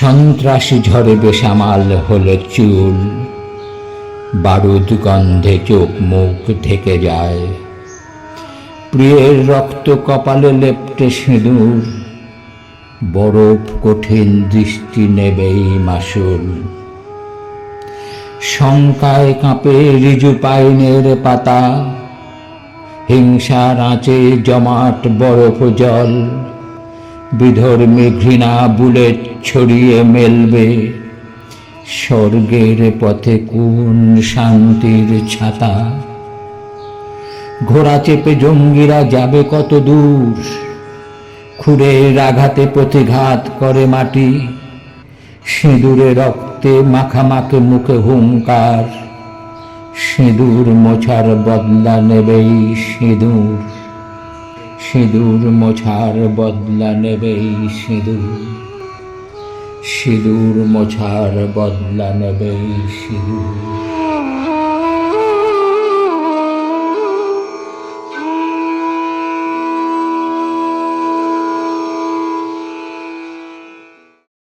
সন্ত্রাসী ঝড়ে বেসামাল হলো চুল। বারুদ গন্ধে চোখ মুখ ঢেকে যায়। প্রিয়ের রক্ত কপালে লেপটে সিঁদুর। বরফ কঠিন দৃষ্টি নেবেই মাসুল। শঙ্কায় কাঁপে রিজু পাইনের পাতা। হিংসার আঁচে জমাট বরফ জল। বিধর্মী ঘৃণা বুলেট ছড়িয়ে মেলবে। স্বর্গের পথে কোন শান্তির ছাতা? ঘোড়া চেপে জঙ্গিরা যাবে কত দূর? খুঁড়ের আঘাতে প্রতিঘাত করে মাটি। সিঁদুরে রক্তে মাখামাখে মুখে হুঙ্কার। সিঁদুর মোছার বদলা নেবেই সিঁদুর। সিঁদুর মোছার বদলা নেবেই সিঁদুর। সিঁদুর মোছার বদলা নেবে সিঁদুর।